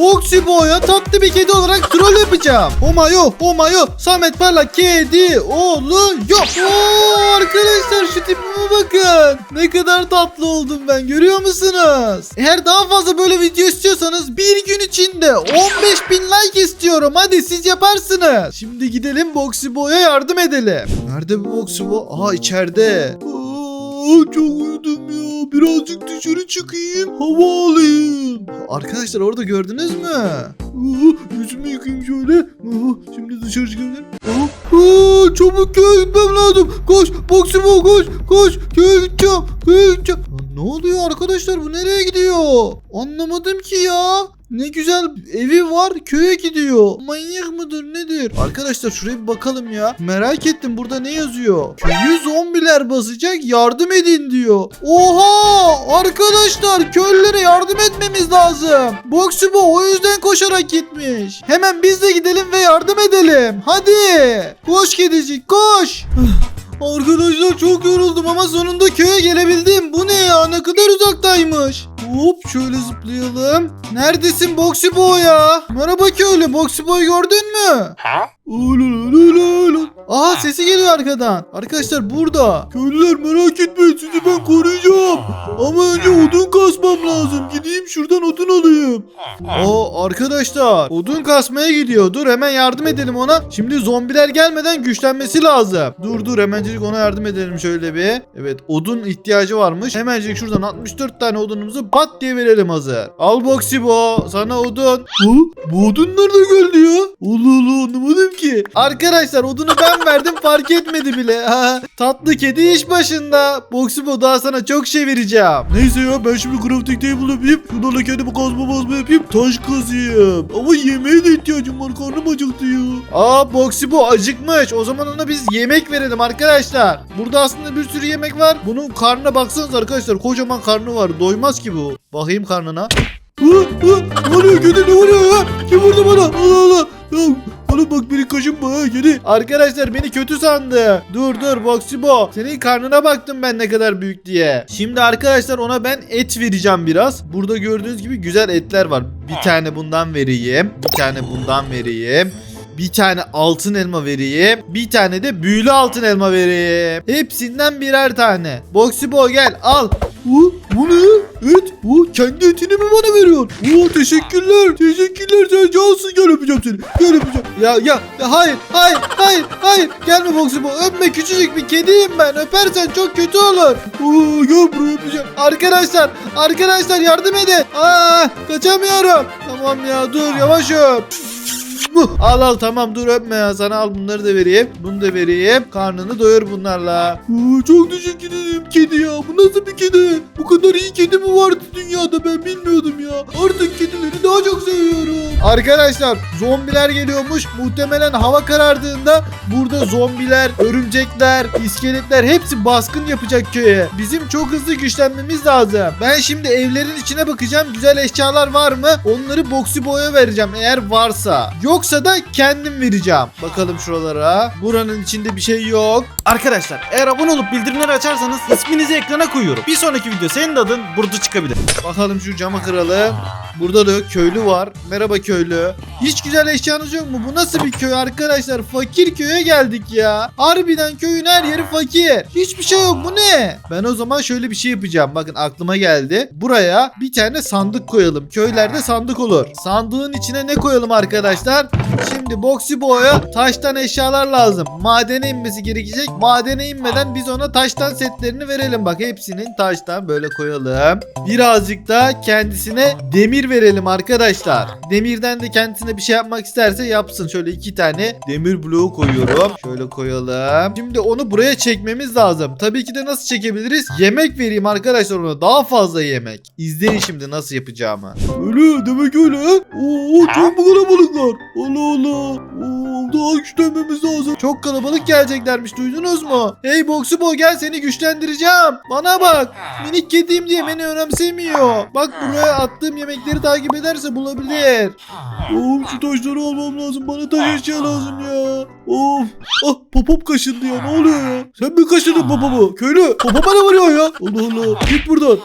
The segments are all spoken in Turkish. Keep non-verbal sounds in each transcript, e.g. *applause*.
Foxy Boy'a tatlı bir kedi olarak troll yapacağım. Omayo, Omayo, Samet Parlak kedi oluyor. Oo, arkadaşlar şu tipime bakın. Ne kadar tatlı oldum ben görüyor musunuz? Eğer daha fazla böyle video istiyorsanız bir gün içinde 15 bin like istiyorum. Hadi siz yaparsınız. Şimdi gidelim Foxy Boy'a yardım edelim. Nerede bu Foxy Boy? Aha içeride. Aa, çok uyudum ya. Birazcık dışarı çıkayım. Hava alayım. Arkadaşlar orada gördünüz mü? Aa, yüzümü yıkayayım şöyle. Aa, şimdi dışarı çıkabilirim. Aa, aa, çabuk köye gitmem lazım. Koş. Boksimo koş. Koş. Köye gideceğim. Köye gideceğim. Ne oluyor arkadaşlar bu nereye gidiyor? Anlamadım ki ya. Ne güzel evi var köye gidiyor. Manyak mıdır nedir? Arkadaşlar şuraya bir bakalım ya. Merak ettim burada ne yazıyor? Köyü zombiler basacak yardım edin diyor. Oha arkadaşlar köylülere yardım etmemiz lazım. Boxy bu o yüzden koşarak gitmiş. Hemen biz de gidelim ve yardım edelim. Hadi. Koş kedicik koş. Arkadaşlar çok yoruldum ama sonunda köye gelebildim. Bu ne ya? Ne kadar uzaktaymış. Hop şöyle zıplayalım. Neredesin Boxy Boy ya? Merhaba köylü. Boxy Boy gördün mü? Aa sesi geliyor arkadan. Arkadaşlar burada. Köylüler merak etmeyin sizi ben koruyacağım. Ama önce odun kasmam lazım. Gideyim şuradan odun alayım. Aa arkadaşlar odun kasmaya gidiyor. Dur hemen yardım edelim ona. Şimdi zombiler gelmeden güçlenmesi lazım. Dur dur hemencik ona yardım edelim şöyle bir. Evet odun ihtiyacı varmış. Hemencik şuradan 64 tane odunumuzu pat diye verelim hazır. Al Boxibo sana odun. Ha? Bu odun nerede geldi ya? Allah Allah anlamadım ki. Arkadaşlar odunu ben verdim fark etmedi bile. Tatlı kedi iş başında. Boxibo daha sana çok şey vereceğim. Neyse ya ben şimdi crafting table yapayım. Şunlarla kendime kazma bazma yapayım. Taş kazıyım. Ama yemeğe de ihtiyacım var. Karnım acıktı ya. Aa Boxibo acıkmış. O zaman ona biz yemek verelim arkadaşlar. Burada aslında bir sürü yemek var. Bunun karnına baksanız arkadaşlar. Kocaman karnı var. Doymaz ki bu. Bakayım karnına. Ne oluyor kedi ne oluyor ya? Kim vurdu bana? Allah Allah. Oğlum bak beni kaşınma ha kedi. Arkadaşlar beni kötü sandı. Dur dur Boxibo. Senin karnına baktım ben ne kadar büyük diye. Şimdi arkadaşlar ona ben et vereceğim biraz. Burada gördüğünüz gibi güzel etler var. Bir tane bundan vereyim. Bir tane bundan vereyim. Bir tane altın elma vereyim. Bir tane de büyülü altın elma vereyim. Hepsinden birer tane. Boxibo gel al. Bu, bu ne? Et. Bu kendi etini mi bana veriyorsun? Oo teşekkürler. Teşekkürler sen cansın. Gel öpeceğim seni. Gel öpeceğim. Ya ya, hayır hayır hayır hayır. Gelme Boxibo. Öpme küçücük bir kediyim ben. Öpersen çok kötü olur. Oo gel buraya öpeceğim. Arkadaşlar arkadaşlar yardım edin. Aa kaçamıyorum. Tamam ya dur yavaş öp. Bu. Al al tamam dur öpme ya sana al bunları da vereyim. Bunu da vereyim. Karnını doyur bunlarla. çok teşekkür ederim kedi ya. Bu nasıl bir kedi? Bu kadar iyi kedi mi vardı dünyada ben bilmiyordum ya. Artık kedileri daha çok seviyorum. Arkadaşlar zombiler geliyormuş. Muhtemelen hava karardığında burada zombiler, örümcekler, iskeletler hepsi baskın yapacak köye. Bizim çok hızlı güçlenmemiz lazım. Ben şimdi evlerin içine bakacağım. Güzel eşyalar var mı? Onları Boxy Boy'a vereceğim eğer varsa. Yoksa da kendim vereceğim. Bakalım şuralara. Buranın içinde bir şey yok. Arkadaşlar eğer abone olup bildirimleri açarsanız isminizi ekrana koyuyorum. Bir sonraki video senin adın burada çıkabilir. Bakalım şu camı kıralım. Burada da köylü var. Merhaba köylü. Hiç güzel eşyanız yok mu? Bu nasıl bir köy arkadaşlar? Fakir köye geldik ya. Harbiden köyün her yeri fakir. Hiçbir şey yok. Bu ne? Ben o zaman şöyle bir şey yapacağım. Bakın aklıma geldi. Buraya bir tane sandık koyalım. Köylerde sandık olur. Sandığın içine ne koyalım arkadaşlar? Şimdi Boxy Boy'a taştan eşyalar lazım. Madene inmesi gerekecek. Madene inmeden biz ona taştan setlerini verelim. Bak hepsinin taştan böyle koyalım. Birazcık da kendisine demir verelim arkadaşlar. Demirden de kendisine bir şey yapmak isterse yapsın. Şöyle iki tane demir bloğu koyuyorum. Şöyle koyalım. Şimdi onu buraya çekmemiz lazım. Tabii ki de nasıl çekebiliriz? Yemek vereyim arkadaşlar ona. Daha fazla yemek. İzleyin şimdi nasıl yapacağımı. Öyle demek öyle. Oo çok mu kalabalıklar? Allah. Oo, daha güçlenmemiz lazım. Çok kalabalık geleceklermiş duydunuz mu? Hey Boxy Boy gel seni güçlendireceğim. Bana bak. Minik kediyim diye beni önemsemiyor. Bak buraya attığım yemekleri takip ederse bulabilir. Oğlum şu taşları almam lazım. Bana taş eşya lazım ya. Of. Ah popom kaşındı ya. Ne oluyor ya? Sen mi kaşındın popomu? Köylü popoma ne vuruyor ya? Allah Allah. Git buradan.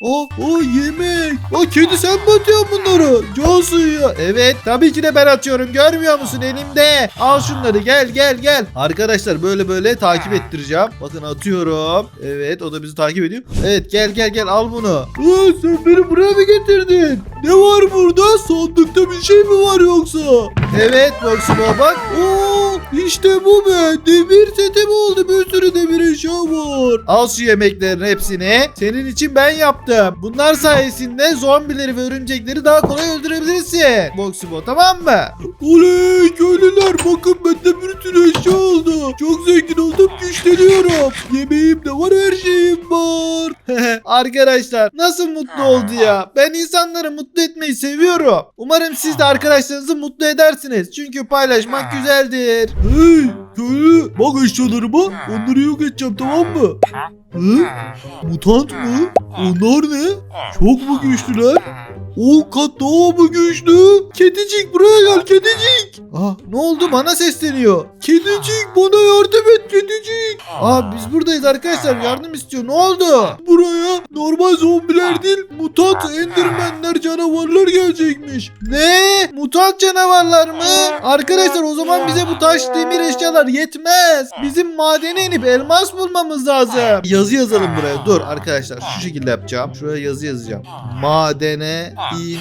O o yemek. O kedi sen mi atıyorsun bunları? Can suyu. Evet tabii ki de ben atıyorum. Görmüyor musun elimde? Al şunları gel gel gel. Arkadaşlar böyle böyle takip ettireceğim. Bakın atıyorum. Evet o da bizi takip ediyor. Evet gel gel gel al bunu. Aa, sen beni buraya mı getirdin? Ne var burada? Sandıkta bir şey mi var yoksa? Evet Boximo bak. Oo, işte bu be. Demir setim oldu. Bir sürü demir eşya var. Al şu yemeklerin hepsini. Senin için ben yaptım. Bunlar sayesinde zombileri ve örümcekleri daha kolay öldürebilirsin. Boximo tamam mı? Oley köylüler bakın bende bir sürü Çok zengin oldum güçleniyorum. Yemeğim de var her şeyim var. *laughs* Arkadaşlar nasıl mutlu oldu ya. Ben insanları mutlu etmeyi seviyorum. Umarım siz de arkadaşlarınızı mutlu edersiniz. Çünkü paylaşmak güzeldir. Hey köylü bak eşyalarıma onları yok edeceğim tamam mı? Hı? Mutant mı? Onlar ne? Çok mu güçlüler? 10 kat daha mı güçlü? Kedicik buraya gel kedicik. Aa, ne oldu bana sesleniyor. Kedicik bana yardım et kedicik. Aa biz buradayız arkadaşlar yardım istiyor ne oldu? Buraya normal zombiler değil mutant endermenler canavarlar gelecekmiş. Ne? Mutant canavarlar mı? Arkadaşlar o zaman bize bu taş demir eşyalar yetmez. Bizim madene inip elmas bulmamız lazım. Yazı yazalım buraya dur arkadaşlar şu şekilde yapacağım. Şuraya yazı yazacağım. Madene in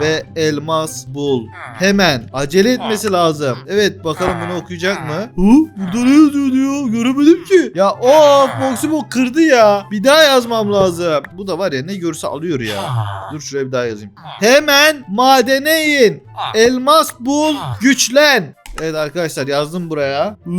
ve elmas bul. Hemen. Acele etmesi lazım. Evet bakalım bunu okuyacak mı? Hı? Burada ne yazıyor diyor? Göremedim ki. Ya of Boximo kırdı ya. Bir daha yazmam lazım. Bu da var ya ne görse alıyor ya. Dur şuraya bir daha yazayım. Hemen madene in. Elmas bul. Güçlen. Evet arkadaşlar yazdım buraya. Ee,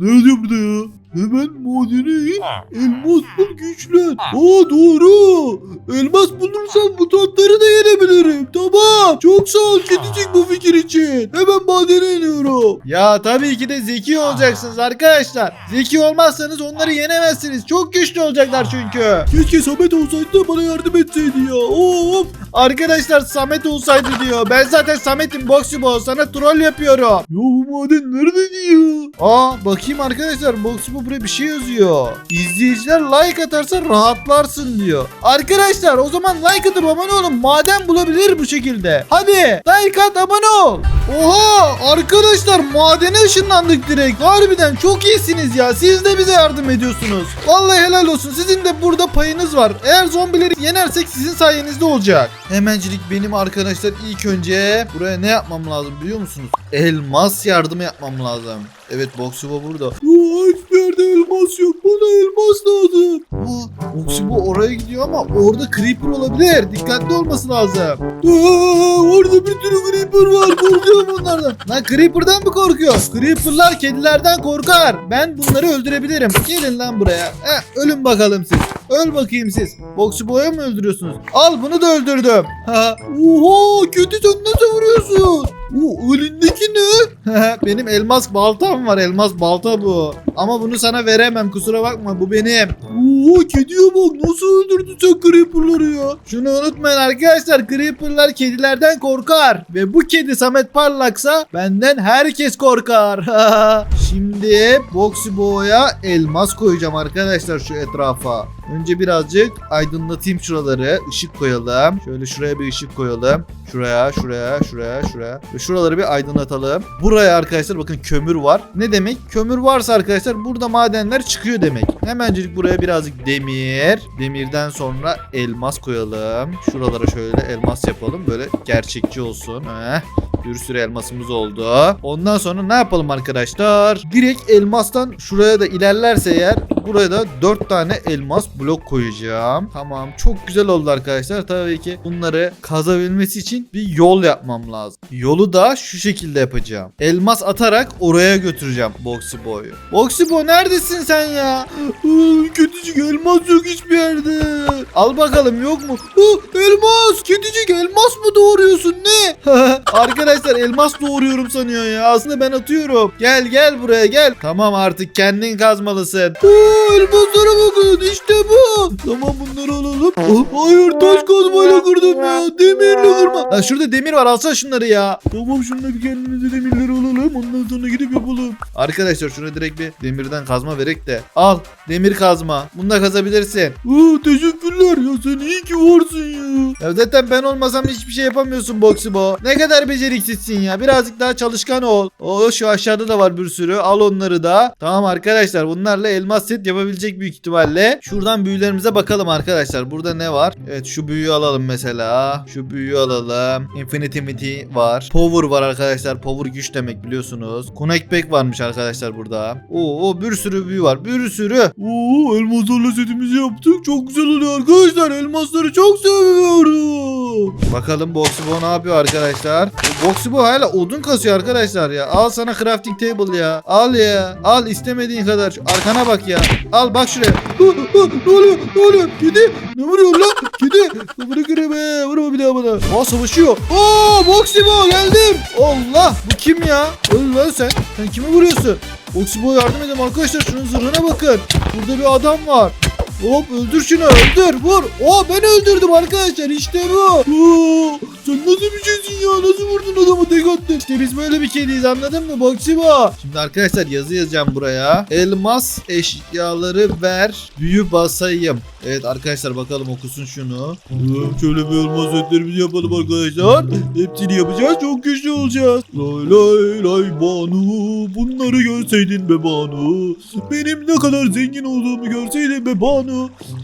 ne yazıyor burada ya? Hemen madene in. Elmas bul güçlen. Aa doğru. Elmas bulursam mutantları da yenebilirim. Tamam. Çok sağ ol kedicik bu fikir için. Hemen madene iniyorum. Ya tabii ki de zeki olacaksınız arkadaşlar. Zeki olmazsanız onları yenemezsiniz. Çok güçlü olacaklar çünkü. Keşke Samet olsaydı da bana yardım etseydi ya. Of. Arkadaşlar Samet olsaydı diyor. Ben zaten Samet'im Boxibo. Sana troll yapıyorum. Ya bu maden nerede ya? Aa bakayım arkadaşlar Buraya bir şey yazıyor. İzleyiciler like atarsa rahatlarsın diyor. Arkadaşlar o zaman like atıp abone olun. Maden bulabilir bu şekilde. Hadi like at abone ol. Oha arkadaşlar madene ışınlandık direkt. Harbiden çok iyisiniz ya. Siz de bize yardım ediyorsunuz. Vallahi helal olsun. Sizin de burada payınız var. Eğer zombileri yenersek sizin sayenizde olacak. Hemencilik benim arkadaşlar ilk önce buraya ne yapmam lazım biliyor musunuz? Elmas yardımı yapmam lazım. Evet Boxubo burada. Hiçbir yerde elmas yok. Bana elmas lazım. Aa, Boxubo oraya gidiyor ama orada creeper olabilir. Dikkatli olması lazım. Aa, orada bir sürü creeper var. Korkuyorum bunlardan. Lan creeper'dan mı korkuyor? Creeper'lar kedilerden korkar. Ben bunları öldürebilirim. Gelin lan buraya. Heh, ölün bakalım siz. Öl bakayım siz. Boxubo'ya mı öldürüyorsunuz? Al bunu da öldürdüm. Ha. Oha kötü sen nasıl vuruyorsun? Oo, elindeki ne? *laughs* benim elmas baltam var. Elmas balta bu. Ama bunu sana veremem. Kusura bakma. Bu benim. Oo, kediye bak. Nasıl öldürdün sen creeper'ları ya? Şunu unutmayın arkadaşlar. Creeper'lar kedilerden korkar. Ve bu kedi Samet Parlaksa benden herkes korkar. *laughs* Şimdi Boxybo'ya elmas koyacağım arkadaşlar şu etrafa. Önce birazcık aydınlatayım şuraları. Işık koyalım. Şöyle şuraya bir ışık koyalım. Şuraya, şuraya, şuraya, şuraya. Ve şuraları bir aydınlatalım. Buraya arkadaşlar bakın kömür var. Ne demek? Kömür varsa arkadaşlar burada madenler çıkıyor demek. Hemencilik buraya birazcık demir. Demirden sonra elmas koyalım. Şuralara şöyle elmas yapalım. Böyle gerçekçi olsun. Heh. Bir sürü elmasımız oldu. Ondan sonra ne yapalım arkadaşlar? Direkt elmastan şuraya da ilerlerse eğer buraya da 4 tane elmas blok koyacağım. Tamam çok güzel oldu arkadaşlar. Tabii ki bunları kazabilmesi için bir yol yapmam lazım. Yolu da şu şekilde yapacağım. Elmas atarak oraya götüreceğim Boxy Boy'u. Boxy Boy neredesin sen ya? Kötücük elmas yok hiçbir yerde. Al bakalım yok mu? Elmas! Kötücük elmas mı doğuruyorsun ne? *laughs* Arkadaşlar arkadaşlar elmas doğuruyorum sanıyor ya. Aslında ben atıyorum. Gel gel buraya gel. Tamam artık kendin kazmalısın. Oo, elmaslara bakın işte bu. Tamam bunları alalım. Oh, hayır taş kazmayla kırdım ya. Demirle kırma. Ha, şurada demir var alsana şunları ya. Tamam şunları kendimize demirleri alalım. Ondan sonra gidip yapalım. Arkadaşlar şuna direkt bir demirden kazma verek de. Al demir kazma. Bunu da kazabilirsin. Oo, teşekkürler ya sen iyi ki varsın ya. Ya zaten ben olmasam hiçbir şey yapamıyorsun Boxibo. Ne kadar beceriksizsin ya. Birazcık daha çalışkan ol. O şu aşağıda da var bir sürü. Al onları da. Tamam arkadaşlar bunlarla elmas set yapabilecek büyük ihtimalle. Şuradan büyülerimize bakalım arkadaşlar. Burada ne var? Evet şu büyüyü alalım mesela. Şu büyüyü alalım. Infinitimity var. Power var arkadaşlar. Power güç demek biliyorsunuz. Connect back varmış arkadaşlar burada. Oo, bir sürü büyü var. Bir sürü. Oo elmaslarla setimizi yaptık. Çok güzel oluyor arkadaşlar. Elmasları çok seviyorum. Bakalım Boxibo ne yapıyor arkadaşlar? Bu Boxibo hala odun kasıyor arkadaşlar ya. Al sana crafting table ya. Al ya. Al istemediğin kadar. Şu Arkana bak ya. Al bak şuraya. Ne oluyor? Ne oluyor? Kedi. Ne vuruyor lan? Kedi. Bırakın be. Vurma bir daha bana. Aa savaşıyor. Oo Boxibo geldim. Allah. Bu kim ya? Öl lan sen. Sen kimi vuruyorsun? Boxibo yardım edin arkadaşlar. Şunun zırhına bakın. Burada bir adam var. Hop öldür şunu öldür vur. Oo ben öldürdüm arkadaşlar işte bu. Oo, sen nasıl bir şeysin ya nasıl vurdun adamı tek attın. İşte biz böyle bir kediyiz anladın mı Boksiba? Şimdi arkadaşlar yazı yazacağım buraya. Elmas eşyaları ver büyü basayım. Evet arkadaşlar bakalım okusun şunu. Şöyle bir elmas etlerimizi yapalım arkadaşlar. Hepsini yapacağız çok güçlü olacağız. Lay lay lay Banu bunları görseydin be Banu. Benim ne kadar zengin olduğumu görseydin be Banu.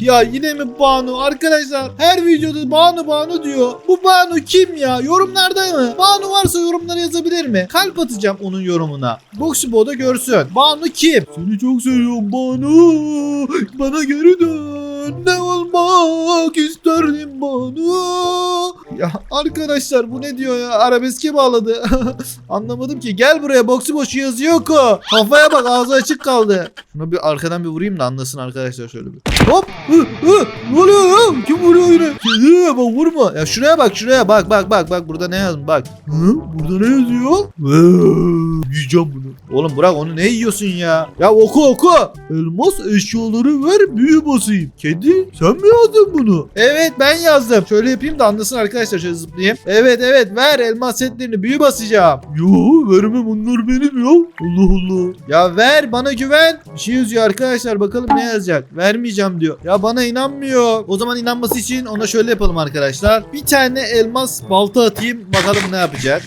Ya yine mi Banu? Arkadaşlar her videoda Banu Banu diyor. Bu Banu kim ya? Yorumlarda mı? Banu varsa yorumlara yazabilir mi? Kalp atacağım onun yorumuna. Boxibo da görsün. Banu kim? Seni çok seviyorum Banu. Bana geri dön. Ne olmak isterdim Banu. Ya arkadaşlar bu ne diyor ya? Arabeske bağladı. *laughs* Anlamadım ki. Gel buraya Boxibo şu yazı yok o. Kafaya bak ağzı açık kaldı. Şuna bir arkadan bir vurayım da anlasın arkadaşlar şöyle bir. Hop! Hı, hı, ne oluyor ya? Kim vuruyor yine? Kedi bak vurma. Ya şuraya bak şuraya bak bak bak bak burada ne yazmış bak. Hı? Burada ne yazıyor? Vee, Yiyeceğim bunu. Oğlum bırak onu ne yiyorsun ya? Ya oku oku. Elmas eşyaları ver büyü basayım. Kedi sen mi yazdın bunu? Evet ben yazdım. Şöyle yapayım da anlasın arkadaşlar şöyle zıplayayım. Evet evet ver elmas setlerini büyü basacağım. Yo vermem onlar benim ya. Allah Allah. Ya ver bana güven. Bir şey yazıyor arkadaşlar bakalım ne yazacak. Vermeyeceğim diyor. Ya bana inanmıyor. O zaman inanması için ona şöyle yapalım arkadaşlar. Bir tane elmas balta atayım bakalım ne yapacak.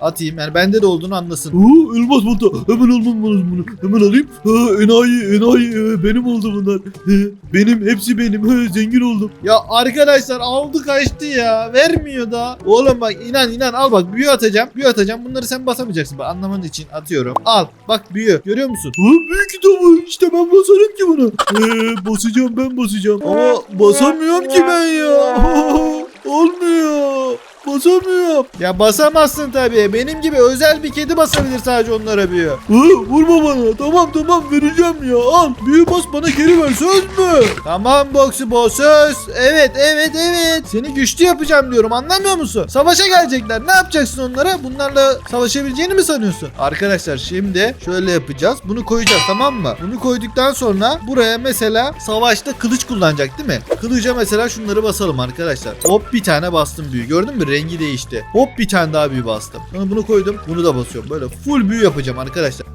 Atayım yani bende de olduğunu anlasın. Oo, elmas balta hemen almam lazım bunu. Hemen alayım. Ha, enayi enayi e, benim oldu bunlar. Benim hepsi benim. E, zengin oldum. Ya arkadaşlar aldı kaçtı ya. Vermiyor da. Oğlum bak inan inan al bak büyü atacağım. Büyü atacağım. Bunları sen basamayacaksın. Bak anlaman için atıyorum. Al bak büyü. Görüyor musun? Ha, büyü kitabı. İşte ben basarım ki bunu. E, basacağım ben basacağım. Ama basamıyorum ki ben ya. *laughs* Olmuyor. Basamıyorum. Ya basamazsın tabii. Benim gibi özel bir kedi basabilir sadece onlara büyü. Hı, vurma bana. Tamam tamam vereceğim ya. Al büyü bas bana geri ver söz mü? Tamam Boxibo söz. Evet evet evet. Seni güçlü yapacağım diyorum anlamıyor musun? Savaşa gelecekler. Ne yapacaksın onlara? Bunlarla savaşabileceğini mi sanıyorsun? Arkadaşlar şimdi şöyle yapacağız. Bunu koyacağız tamam mı? Bunu koyduktan sonra buraya mesela savaşta kılıç kullanacak değil mi? Kılıca mesela şunları basalım arkadaşlar. Hop bir tane bastım büyü. Gördün mü? Rengi değişti. Hop bir tane daha büyü bastım. Sonra bunu koydum. Bunu da basıyorum. Böyle full büyü yapacağım arkadaşlar.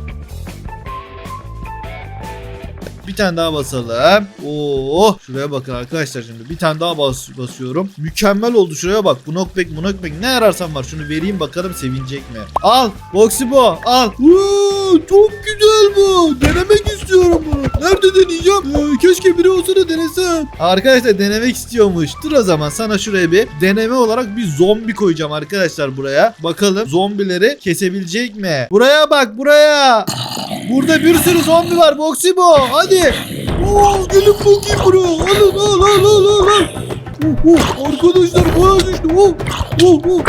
Bir tane daha basalım. Oo, şuraya bakın arkadaşlar şimdi. Bir tane daha bas basıyorum. Mükemmel oldu şuraya bak. Bu knockback, bu knockback ne ararsan var. Şunu vereyim bakalım sevinecek mi? Al. Boxibo al. Oo, çok güzel bu. Denemek istiyorum bunu. Nerede deneyeceğim? Ee, keşke biri olsa da denesem. Arkadaşlar denemek istiyormuş. Dur o zaman sana şuraya bir deneme olarak bir zombi koyacağım arkadaşlar buraya. Bakalım zombileri kesebilecek mi? Buraya bak buraya. Burada bir sürü zombi var Boxibo. Hadi. Oo, gelin bakayım buraya. Alın al al al al. al. Oh, oh, arkadaşlar bayağı düştü. Oh, oh, oh.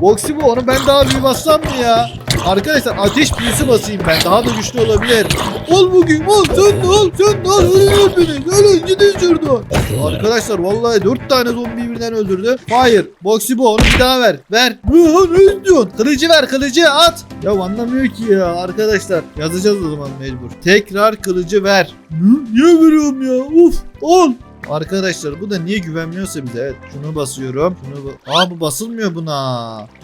Boxibo onu ben daha büyü bassam ya? Arkadaşlar ateş büyüsü basayım ben. Daha da güçlü olabilir. Ol bugün ol. Sen de ol. Sen de ol. Ölün hepiniz. Ölün gidin şuradan. Arkadaşlar vallahi 4 tane zombi birden öldürdü. Hayır. Boxy bu onu bir daha ver. Ver. Ne istiyorsun? Kılıcı ver kılıcı at. Ya anlamıyor ki ya arkadaşlar. Yazacağız o zaman mecbur. Tekrar kılıcı ver. Niye veriyorum ya? Uf. Al. Arkadaşlar bu da niye güvenmiyorsa bize. Evet şunu basıyorum. Şunu ba- Aa bu basılmıyor buna.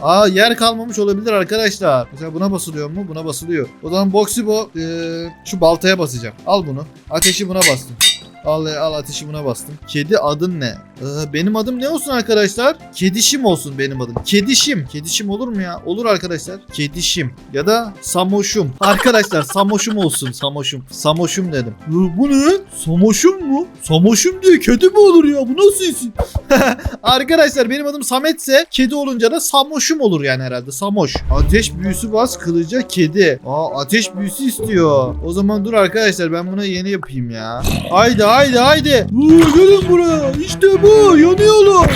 Aa yer kalmamış olabilir arkadaşlar. Mesela buna basılıyor mu? Buna basılıyor. O zaman Boxy bu eee, şu baltaya basacağım. Al bunu. Ateşi buna bastım. Al al ateşi buna bastım. Kedi adın ne? Ee, benim adım ne olsun arkadaşlar? Kedişim olsun benim adım. Kedişim. Kedişim olur mu ya? Olur arkadaşlar. Kedişim. Ya da Samoşum. Arkadaşlar *laughs* Samoşum olsun. Samoşum. Samoşum dedim. Ee, bu ne? Samoşum mu? Samoşum diye kedi mi olur ya? Bu nasıl isim? *laughs* arkadaşlar benim adım Samet'se kedi olunca da Samoşum olur yani herhalde. Samoş. Ateş büyüsü bas kılıca kedi. Aa ateş büyüsü istiyor. O zaman dur arkadaşlar ben bunu yeni yapayım ya. Haydi haydi haydi. Oo, gelin buraya. İşte bu. Yanıyorlar.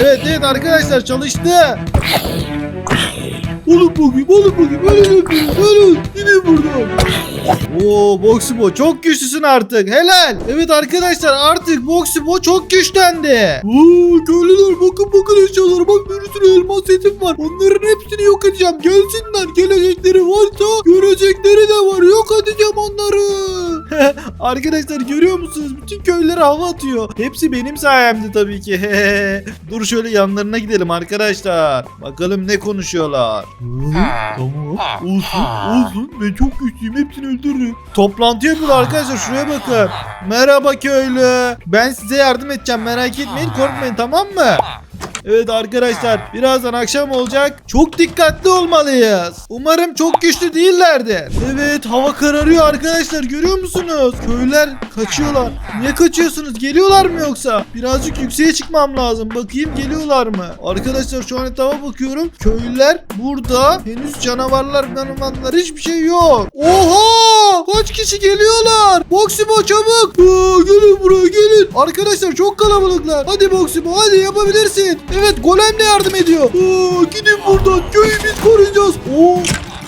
Evet evet arkadaşlar çalıştı. Oğlum bakayım oğlum bakayım. Ölün ölün ölün. Gidin buradan. Oo Boxibo çok güçlüsün artık. Helal. Evet arkadaşlar artık Boxibo çok güçlendi. Oo köylüler bakın bakın eşyalara bak bir sürü elmas setim var. Onların hepsini yok edeceğim. Gelsinler. Gelecekleri varsa görecekleri de var. Yok edeceğim onları. *laughs* Arkadaşlar görüyor musunuz? Bütün köylere hava atıyor. Hepsi benim sayemde tabii ki. *laughs* Dur şöyle yanlarına gidelim arkadaşlar. Bakalım ne konuşuyorlar. Tamam. Olsun. Olsun. Ben çok güçlüyüm. Hepsini öldürürüm. Toplantı yapıyorlar arkadaşlar. Şuraya bakın. Merhaba köylü. Ben size yardım edeceğim. Merak etmeyin. Korkmayın tamam mı? Evet arkadaşlar birazdan akşam olacak. Çok dikkatli olmalıyız. Umarım çok güçlü değillerdir. Evet hava kararıyor arkadaşlar görüyor musunuz? Köyler kaçıyorlar. Niye kaçıyorsunuz? Geliyorlar mı yoksa? Birazcık yükseğe çıkmam lazım. Bakayım geliyorlar mı? Arkadaşlar şu an etrafa bakıyorum. Köylüler burada. Henüz canavarlar, canavarlar hiçbir şey yok. Oha! Kaç kişi geliyorlar? Boksibo çabuk. Aa, gelin buraya gelin. Arkadaşlar çok kalabalıklar. Hadi Boksibo hadi yapabilirsin. Evet golem de yardım ediyor. Aa, gidin buradan. Köyü biz koruyacağız. Oo,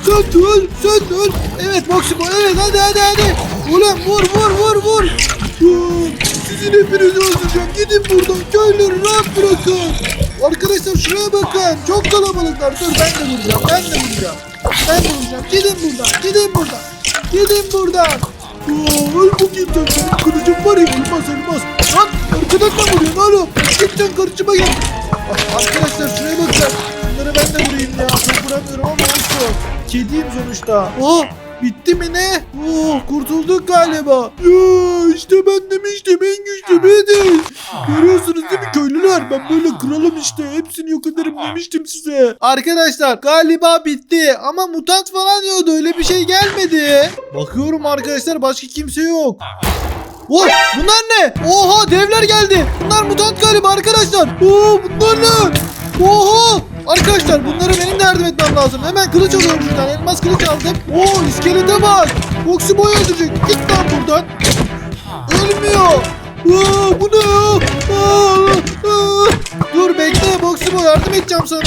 sen öl, sen öl. Evet Boksibo evet hadi hadi hadi. Golem vur vur vur vur. Aa, sizin hepinizi öldüreceğim. Gidin buradan. Köyleri rahat bırakın. Arkadaşlar şuraya bakın. Çok kalabalıklar. Dur ben de vuracağım. Ben de vuracağım. Ben de vuracağım. Gidin buradan. Gidin buradan. Gidin buradan. Oo, öl bakayım sen. Benim kılıcım var ya. Elmas elmas. Lan arkadan da vuruyorsun oğlum. Git sen karşıma gel. Arkadaşlar şuraya bakın. Bunları ben de vurayım ya. Çok vuramıyorum ama olsun. Kediyim sonuçta. Oh bitti mi ne? Oh kurtulduk galiba. Ya işte ben demiştim en güçlü benim. Görüyorsunuz değil mi köylüler? Ben böyle kralım işte. Hepsini yok ederim demiştim size. Arkadaşlar galiba bitti. Ama mutant falan diyordu. Öyle bir şey gelmedi. Bakıyorum arkadaşlar başka kimse yok. Oh bunlar ne? Oha devler geldi. Bunlar mutant galiba arkadaşlar. Oo bunlar ne? Oha! Arkadaşlar bunlara benim de yardım etmem lazım. Hemen kılıç alıyorum şuradan. Elmas kılıç aldım. Oo iskelete bak. Boxy boy öldürecek. Git lan buradan. Ölmüyor. Aa, bu ne ya? Aa, aa. Dur bekle Boxy boy yardım edeceğim sana.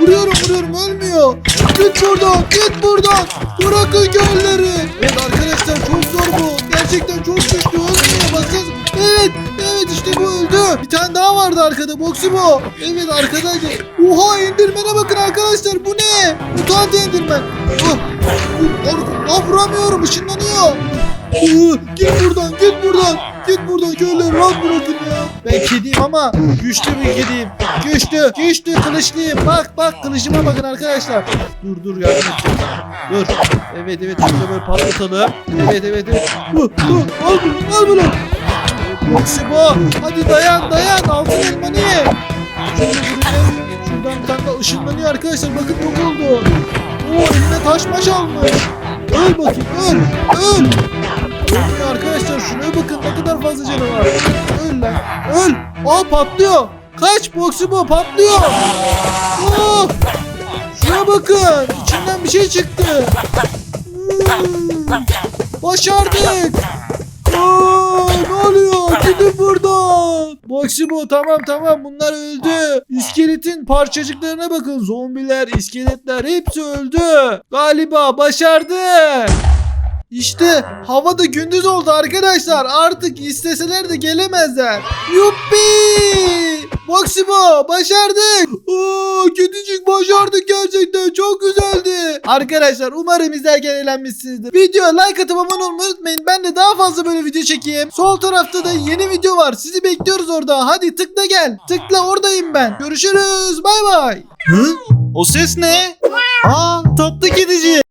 Vuruyorum vuruyorum ölmüyor. Git buradan git buradan. Bırakın gölleri. Evet arkadaşlar çok zor bu. Gerçekten çok güçlü ölmüyor. Bakın. Evet evet işte bu öldü. Bir tane daha vardı arkada Boxy bu. Evet arkadaşlar. Oha indirmene bakın arkadaşlar bu ne? Mutant indirmen. Oh, oh, vuramıyorum ışınlanıyor. Git buradan git buradan. Git buradan köyleri rahat bırakın ya. Ben kediyim ama güçlü bir kediyim. Güçlü, güçlü, kılıçlıyım. Bak bak kılıcıma bakın arkadaşlar. Dur dur yardım edeceğim. Dur. Evet evet şöyle böyle patlatalım. Evet evet evet. Dur dur al bunu al bunu. Boksi bu. Hadi dayan dayan. Altın elmanı ye. Şöyle vurayım. Şuradan daha ışınlanıyor arkadaşlar. Bakın yok oldu. Oo eline taş maş almış. Öl bakayım öl. Öl. Arkadaşlar şuraya bakın ne kadar fazla canı var. Öl lan. Öl. Aa patlıyor. Kaç bu patlıyor. Oo. Şuna bakın. İçinden bir şey çıktı. Hmm. Başardık. Aa, ne oluyor? Gidin buradan. Maksimo tamam tamam bunlar öldü. İskeletin parçacıklarına bakın. Zombiler, iskeletler hepsi öldü. Galiba başardık. İşte hava da gündüz oldu arkadaşlar. Artık isteseler de gelemezler. Yuppi! Maximo başardık. Oo, kedicik başardık gerçekten. Çok güzeldi. Arkadaşlar umarım izlerken eğlenmişsinizdir. Videoya like atıp abone olmayı unutmayın. Ben de daha fazla böyle video çekeyim. Sol tarafta da yeni video var. Sizi bekliyoruz orada. Hadi tıkla gel. Tıkla oradayım ben. Görüşürüz. Bay bay. Hı? O ses ne? Aa tatlı kedicik.